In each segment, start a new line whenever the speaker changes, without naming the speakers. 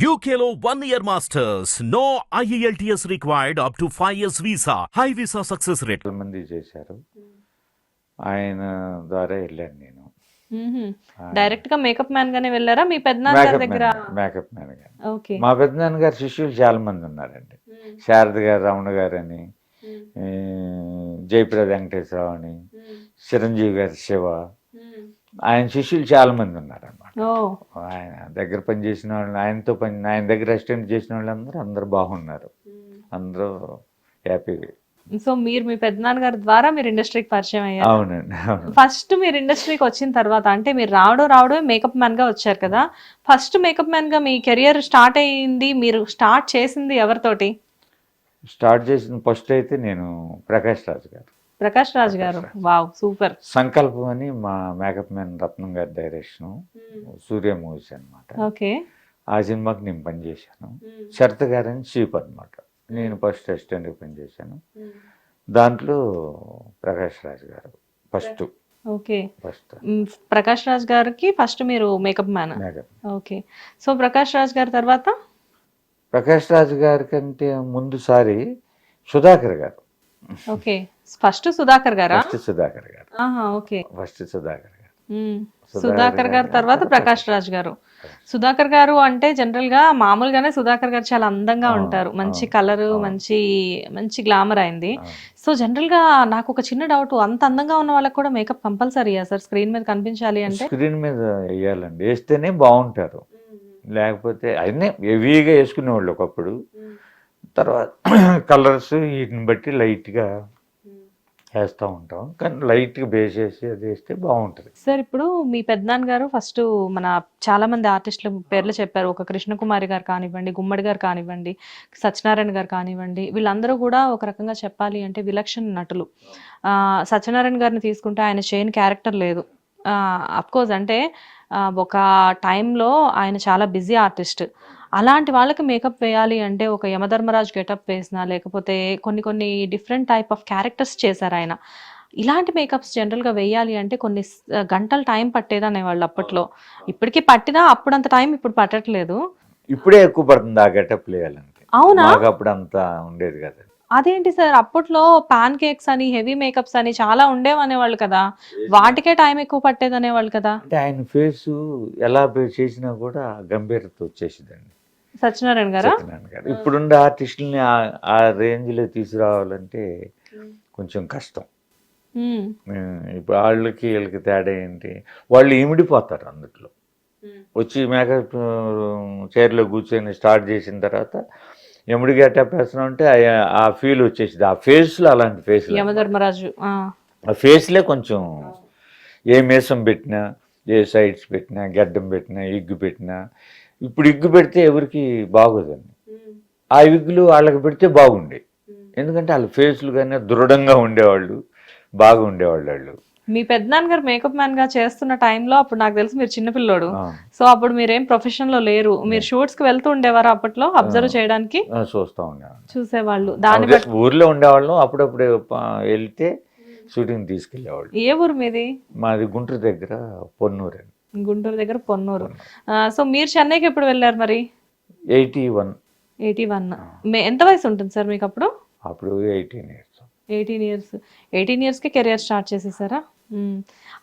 Year masters. No E IELTS required up to 5 years visa. High visa success rate.
చాలా మంది చేశారు. ఆయన ద్వారా వెళ్ళాను నేను.
డైరెక్ట్గా మేకప్ మ్యాన్ గానే వెళ్ళారా? మీ పెద్దనాన్న గారి దగ్గర?
మేకప్ మ్యాన్ గారు
ఓకే.
మా పెద్దనాన్న గారి శిష్యులు చాలా మంది ఉన్నారండి. శారద గారు రమణ గారు అని జయప్రద వెంకటేశ్వరరావు అని చిరంజీవి గారి శివ ఆయన శిష్యులు చాలా మంది ఉన్నారన్నమాట.
ఓ.
ఆయన దగ్గర పనిచేసిన వాళ్ళు ఆయనతో పని ఆయన దగ్గర అసిస్టెంట్ చేసిన వాళ్ళందరూ అందరూ బాగున్నారు. అందరూ హ్యాపీగా
సో మీరు మీ పెద్దనాన్న గారి ద్వారా మీరు ఇండస్ట్రీకి పరిచయం అయ్యారు.
అవునండి అవును.
ఫస్ట్ మీరు ఇండస్ట్రీకి వచ్చిన తర్వాత అంటే మీరు రావడం రావడమే మేకప్ మ్యాన్గా వచ్చారు కదా. ఫస్ట్ మేకప్ మ్యాన్గా మీ కెరియర్ స్టార్ట్ అయ్యింది మీరు స్టార్ట్ చేసింది ఎవరితోటి?
స్టార్ట్ చేసిన ఫస్ట్ అయితే నేను ప్రకాష్ రాజు గారు.
ప్రకాష్ రాజ్ గారు. Wow super.
సంకల్పం అని మా మేకప్ మ్యాన్ రత్నం గారి డైరెక్షన్ సూర్య మూవీస్ అనమాట
ఓకే.
ఆ సినిమాకి నేను పనిచేశాను శరత్ గారని చీప్ అనమాట నేను ఫస్ట్ అసిస్టెంట్గా పనిచేశాను దాంట్లో ప్రకాష్ రాజ్ గారు first.
Okay.
First.
Prakash Raj గారికి ఫస్ట్ మీరు makeup man. Okay. So Prakash Raj గారి తర్వాత?
ప్రకాష్ రాజ్ గారి కంటే ముందుసారి సుధాకర్ గారు.
ఓకే. ఫస్ట్ సుధాకర్ గారా?
ఫస్ట్ సుధాకర్ గారు.
ఆహా ఓకే.
ఫస్ట్ సుధాకర్ గారు. సుధాకర్
గారి తర్వాత ప్రకాష్ రాజ్ గారు. సుధాకర్ గారు అంటే జనరల్గా మామూలుగానే సుధాకర్ గారు చాలా అందంగా ఉంటారు. మంచి కలర్. మంచి మంచి గ్లామర్ అయింది. సో జనరల్గా నాకు ఒక చిన్న డౌట్ అంత అందంగా ఉన్న వాళ్ళకి కూడా మేకప్ కంపల్సరీయా సార్? స్క్రీన్ మీద కనిపించాలి అంటే?
స్క్రీన్ మీద వేయాలండి. వేస్తేనే బాగుంటారు. లేకపోతే అన్నీ హెవీగా వేసుకునేవాళ్ళు ఒకప్పుడు. తర్వాత కలర్స్ వీటిని బట్టి లైట్గా వేస్తూ ఉంటాం. కానీ లైట్గా బేస్ వేసి అది వేస్తే బాగుంటుంది.
సార్ ఇప్పుడు మీ పెద్దనాన్న గారు ఫస్ట్ మన చాలా మంది ఆర్టిస్టుల పేర్లు చెప్పారు. ఒక కృష్ణకుమారి గారు కానివ్వండి గుమ్మడి గారు కానివ్వండి సత్యనారాయణ గారు కానివ్వండి వీళ్ళందరూ కూడా ఒక రకంగా చెప్పాలి అంటే విలక్షణ నటులు. ఆ, సత్యనారాయణ గారిని తీసుకుంటే ఆయన చేయని క్యారెక్టర్ లేదు. కోర్స్ అంటే ఒక టైంలో ఆయన చాలా బిజీ ఆర్టిస్ట్. అలాంటి వాళ్ళకి మేకప్ వేయాలి అంటే ఒక యమధర్మరాజు గెటప్ వేసినా లేకపోతే కొన్ని కొన్ని డిఫరెంట్ టైప్ ఆఫ్ క్యారెక్టర్స్ చేశారు ఆయన. ఇలాంటి మేకప్స్ జనరల్గా వేయాలి అంటే కొన్ని గంటల టైం పట్టేది అనేవాళ్ళు అప్పట్లో. ఇప్పటికీ పట్టినా అప్పుడంత టైం ఇప్పుడు పట్టట్లేదు.
ఇప్పుడే ఎక్కువ పడుతుంది ఆ గెటప్ వేయాలంటే.
అవునా?
మాకు అప్పుడు అంత ఉండేది కదా.
అదేంటి సార్ అప్పట్లో పాన్ కేక్స్ అని హెవీ మేకప్స్ అని చాలా ఉండేవనేవాళ్ళు కదా. వాటికే టైం ఎక్కువ పట్టేది అనేవాళ్ళు కదా.
అంటే ఆయన ఫేసు ఎలా చేసినా కూడా గంభీరత వచ్చేసిందండి
సత్యనారాయణ గారా?
సత్యనారాయణ గారు. ఇప్పుడుండే ఆర్టిస్టులని ఆ- రేంజ్లో తీసుకురావాలంటే కొంచెం కష్టం. ఇప్పుడు వాళ్ళకి వీళ్ళకి తేడా ఏంటి? వాళ్ళు ఇమిడిపోతారు అందుట్లో. వచ్చి మేకప్ చైర్లో కూర్చొని స్టార్ట్ చేసిన తర్వాత ఎముడి గెటప్ వేస్తున్నాం అంటే ఆ- ఫీల్ వచ్చేసింది ఆ ఫేస్లో అలాంటి ఫేస్
యమధర్మరాజు ఆ,
ఆ ఫేస్లే కొంచెం ఏ మేసం పెట్టినా ఏ సైడ్స్ పెట్టినా గడ్డం పెట్టినా ఇగ్గు పెట్టినా ఇప్పుడు ఇగ్గు పెడితే ఎవరికి బాగోదండి. ఆ విగ్గులు వాళ్ళకి పెడితే బాగుండే. ఎందుకంటే వాళ్ళ ఫేస్లు కానీ దృఢంగా ఉండేవాళ్ళు బాగా ఉండేవాళ్ళు వాళ్ళు.
మీ పెద్దనాన్న గారు మేకప్ మ్యాన్గా చేస్తున్న టైంలో అప్పుడు నాకు తెలిసి మీరు చిన్నపిల్లోడు సో అప్పుడు మీరేం ప్రొఫెషన్లో లేరు. మీరు షూట్స్కి వెళ్తూ ఉండేవారు అప్పట్లో అబ్జర్వ్ చేయడానికి?
చూస్తూ ఉండేవాళ్ళు
చూసేవాళ్ళు. బట్టి
ఊర్లో ఉండేవాళ్ళం. అప్పుడప్పుడు వెళ్తే షూటింగ్ తీసుకెళ్ళేవాళ్ళు.
ఏ ఊరు మీది?
మాది గుంటూరు దగ్గర పొన్నూరు అండి.
గుంటూరు దగ్గర పొన్నూరు. సో మీరు చెన్నైకి ఎప్పుడు వెళ్ళారు మరి?
Eighty one.
Eighty one. ఎంత వయసు ఉంటుంది సార్ మీకు అప్పుడు?
అప్పుడు eighteen years.
Eighteen years. Eighteen ఇయర్స్కి కెరియర్ స్టార్ట్ చేసేసారా.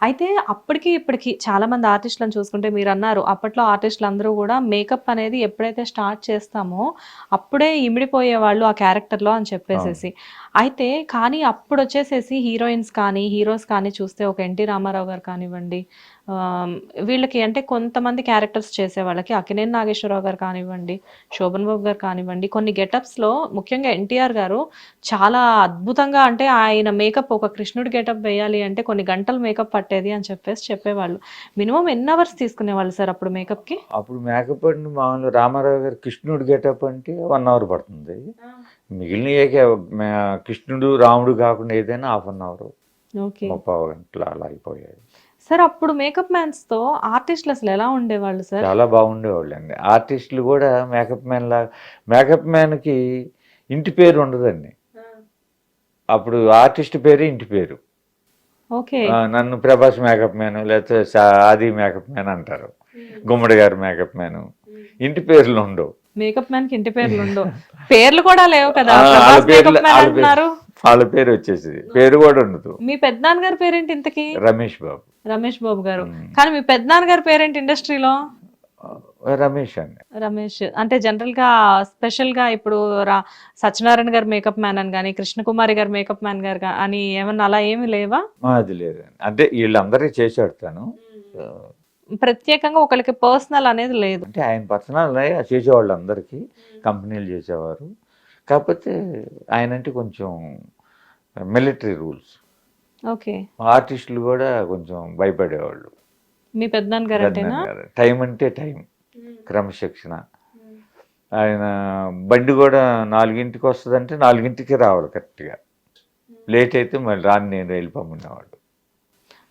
అయితే అప్పటికి ఇప్పటికి చాలా మంది ఆర్టిస్టులను చూసుకుంటే మీరు అన్నారు అప్పట్లో ఆర్టిస్టులు అందరూ కూడా మేకప్ అనేది ఎప్పుడైతే స్టార్ట్ చేస్తామో అప్పుడే ఇమిడిపోయే వాళ్ళు ఆ క్యారెక్టర్లో అని చెప్పేసేసి. అయితే కానీ అప్పుడు వచ్చేసేసి హీరోయిన్స్ కానీ హీరోస్ కానీ చూస్తే ఒక ఎన్టీ రామారావు గారు కానివ్వండి వీళ్ళకి అంటే కొంతమంది క్యారెక్టర్స్ చేసే వాళ్ళకి అకినేని నాగేశ్వరరావు గారు కానివ్వండి శోభన్ బాబు గారు కానివ్వండి కొన్ని గెటప్స్లో ముఖ్యంగా ఎన్టీఆర్ గారు చాలా అద్భుతంగా అంటే ఆయన మేకప్ ఒక కృష్ణుడి గెటప్ వేయాలి అంటే కొన్ని గంటలు మేకప్ పట్టేది అని చెప్పేసి చెప్పేవాళ్ళు. మినిమం ఎన్ని అవర్స్ తీసుకునేవాళ్ళు సార్ అప్పుడు మేకప్కి
అప్పుడు మేకప్ అండి మామూలు రామారావు గారు కృష్ణుడు గెటప్ అంటే వన్ అవర్ పడుతుంది. మిగిలిన కృష్ణుడు రాముడు కాకుండా ఏదైనా హాఫ్ అన్ అవర్.
ఓకే.
ముప్పై గంటలు అలా అయిపోయాయి.
సార్ అప్పుడు మేకప్ మ్యాన్స్తో ఆర్టిస్టులు అసలు ఎలా ఉండేవాళ్ళు సార్?
చాలా బాగుండేవాళ్ళు అండి ఆర్టిస్టులు కూడా మేకప్ మ్యాన్ లా మేకప్ మ్యాన్కి ఇంటి పేరు ఉండదండి. అప్పుడు ఆర్టిస్ట్ పేరే ఇంటి పేరు.
ఓకే.
నన్ను ప్రభాస్ మేకప్ మ్యాన్ లేకపోతే ఆది మేకప్ మ్యాన్ అంటారు. గుమ్మడి గారు మేకప్ మ్యాన్. ఇంటి పేర్లు ఉండవు.
మేకప్ మ్యాన్కి ఇంటి పేర్లు ఉండవు. పేర్లు కూడా లేవు కదా. అంటున్నారు
పేరు- వాళ్ళ పేరు వచ్చేసింది. పేరు కూడా ఉండదు.
మీ పెద్దనాన్న గారి పేరేంటి ఇంతకి?
రమేష్ బాబు.
రమేష్ బాబు గారు. కానీ మీ పెద్దనాన్న గారి పేరేంటి ఇండస్ట్రీలో?
రమేష్ అండి.
రమేష్. అంటే జనరల్గా స్పెషల్గా ఇప్పుడు సత్యనారాయణ గారు మేకప్ మ్యాన్ అని కానీ కృష్ణకుమారి గారు మేకప్ మ్యాన్ గారు అని ఏమన్నా అలా ఏమి లేవా?
అది లేదండి. అంటే వీళ్ళందరికీ చేసి పెడతాను
ప్రత్యేకంగా ఒకరికి పర్సనల్ అనేది లేదు.
అంటే ఆయన పర్సనల్ చేసేవాళ్ళు అందరికీ కంపెనీలు చేసేవారు. కాకపోతే ఆయన అంటే కొంచెం మిలిటరీ రూల్స్
ఓకే.
ఆర్టిస్టులు కూడా కొంచెం భయపడేవాళ్ళు.
మీ పెద్దనాన్న గారు
టైం అంటే టైం క్రమశిక్షణ. ఆయన బండి కూడా నాలుగింటికి వస్తుందంటే నాలుగింటికి రావాలి కరెక్ట్గా. లేట్ అయితే మళ్ళీ రాని నేను వెళ్ళిపోమనేవాడు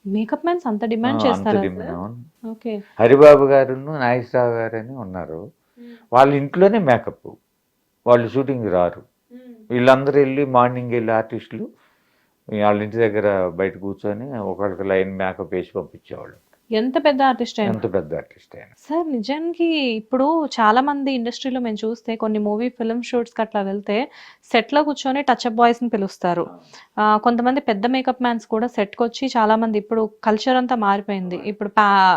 మేకప్ మ్యాన్స్ అంత డిమాండ్ చేస్తారా. ఓకే.
హరిబాబు గారు నాగేశ్వరరావు గారు అని ఉన్నారు వాళ్ళ ఇంట్లోనే మేకప్. వాళ్ళు షూటింగ్ రారు. వీళ్ళందరూ వెళ్ళి మార్నింగ్ వెళ్ళి ఆర్టిస్టులు వాళ్ళ ఇంటి దగ్గర బయట కూర్చొని ఒకరికి లైన్ మేకప్ వేసి పంపించేవాళ్ళు.
ఎంత పెద్ద ఆర్టిస్ట్ అయినా.
ఎంత పెద్ద ఆర్టిస్ట్ అయినా.
సార్ నిజానికి ఇప్పుడు చాలా మంది ఇండస్ట్రీలో మేము చూస్తే కొన్ని మూవీ ఫిల్మ్ షూట్స్కి అట్లా వెళ్తే సెట్లో కూర్చొని టచ్ అప్ బాయ్స్ని పిలుస్తారు. ఆ, కొంతమంది పెద్ద మేకప్ మ్యాన్స్ కూడా సెట్కి వచ్చి చాలా మంది ఇప్పుడు కల్చర్ అంతా మారిపోయింది. ఇప్పుడు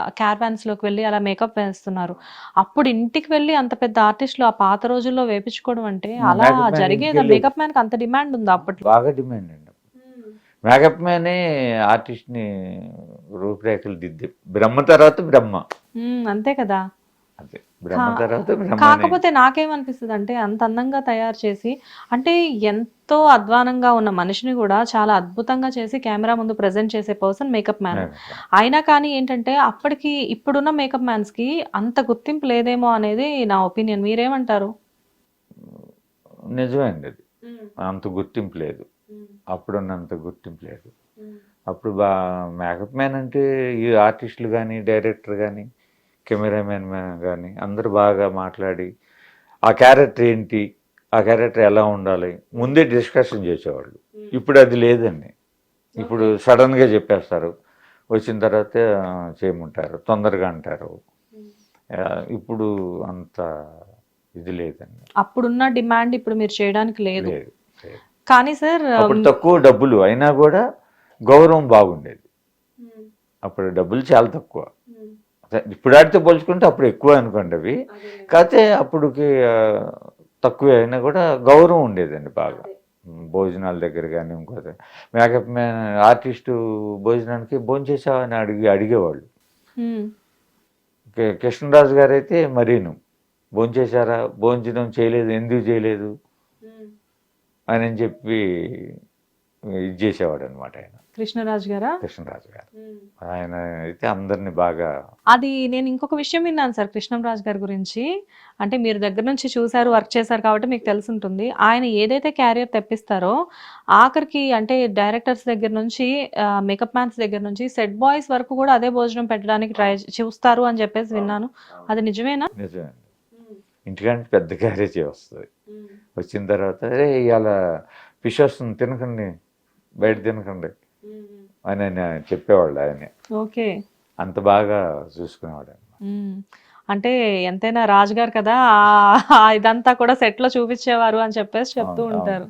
క్యార్వాన్స్లోకి వెళ్ళి అలా మేకప్ వేస్తున్నారు. అప్పుడు ఇంటికి వెళ్ళి అంత పెద్ద ఆర్టిస్టులు ఆ పాత రోజుల్లో వేపించుకోవడం అంటే అలా జరిగేదా? మేకప్ మ్యాన్కి అంత డిమాండ్ ఉందా అప్పట్లో?
బాగా డిమాండ్ అండి. మేకప్ మ్యానే ఆర్టిస్ట్ని రూపురేఖలు దిద్ది బ్రహ్మ తర్వాత బ్రహ్మ.
అంతే కదా.
అదే బ్రహ్మ
కా-
తర్వాత బ్రహ్మ
కాకపోతే నాకేమనిపిస్తుంది అంటే అంత అందంగా తయారు చేసి అంటే ఎంతో అధ్వానంగా ఉన్న మనిషిని కూడా చాలా అద్భుతంగా చేసి కెమెరా ముందు ప్రజెంట్ చేసే పర్సన్ మేకప్ మ్యాన్. అయినా కానీ ఏంటంటే అప్పటికి ఇప్పుడున్న మేకప్ మ్యాన్స్కి అంత గుర్తింపు లేదేమో అనేది నా ఒపీనియన్. మీరేమంటారు?
నిజమే అండి అది. అంత గుర్తింపు లేదు. అప్పుడున్నంత గుర్తింపు లేదు. అప్పుడు బా మేకప్ మ్యాన్ అంటే ఈ ఆర్టిస్టులు కానీ డైరెక్టర్ కానీ కెమెరామెన్ కానీ అందరూ బాగా మాట్లాడి ఆ క్యారెక్టర్ ఏంటి ఆ క్యారెక్టర్ ఎలా ఉండాలి ముందే డిస్కషన్ చేసేవాళ్ళు. ఇప్పుడు అది లేదండి. ఇప్పుడు సడన్గా చెప్పేస్తారు. వచ్చిన తర్వాత చేయమంటారు తొందరగా అంటారు. ఇప్పుడు అంత ఇది లేదండి.
అప్పుడున్న డిమాండ్ ఇప్పుడు మీరు చేయడానికి లేదు. కానీ సార్
అప్పుడు తక్కువ డబ్బులు అయినా కూడా గౌరవం బాగుండేది. అప్పుడు డబ్బులు చాలా తక్కువ. ఇప్పుడు ఆడితే పోల్చుకుంటే అప్పుడు ఎక్కువ అనుకోండి అవి. కాకపోతే అప్పుడుకి తక్కువ అయినా కూడా గౌరవం ఉండేదండి బాగా. భోజనాల దగ్గర కానీ ఇంకోటి. మేకప్ మ్యాన్ ఆర్టిస్టు భోజనానికి భోంచేసావా అని అడిగి అడిగేవాళ్ళు. కృష్ణరాజు గారు అయితే మరీను భోంచేశారా భోంచడం చేయలేదు. ఎందుకు చేయలేదు? అని చెప్పి ఇది చేసేవాడు అనమాట ఆయన.
కృష్ణరాజు గారా?
కృష్ణరాజు గారు. ఆయన అయితే అందరిని బాగా
అది నేను ఇంకొక విషయం విన్నాను సార్ కృష్ణంరాజు గారి గురించి. అంటే మీరు దగ్గర నుంచి చూసారు వర్క్ చేశారు కాబట్టి మీకు తెలుసుంటుంది. ఆయన ఏదైతే క్యారియర్ తెప్పిస్తారో ఆఖరికి అంటే డైరెక్టర్స్ దగ్గర నుంచి మేకప్ మ్యాన్స్ దగ్గర నుంచి సెట్ బాయ్స్ వరకు కూడా అదే భోజనం పెట్టడానికి ట్రై చూస్తారు అని చెప్పేసి విన్నాను. అది నిజమేనా?
నిజమే ఇంటికంటే పెద్ద క్యారేజీ వస్తుంది వచ్చిన తర్వాత అరే ఇవాళ ఫిష్ వస్తుంది తినకండి బయట తినకండి అని ఆయన చెప్పేవాళ్ళు ఆయన.
ఓకే.
అంత బాగా చూసుకునేవాడు.
అంటే ఎంతైనా రాజు గారు కదా ఇదంతా కూడా సెట్లో చూపించేవారు అని చెప్పేసి చెప్తూ ఉంటారు.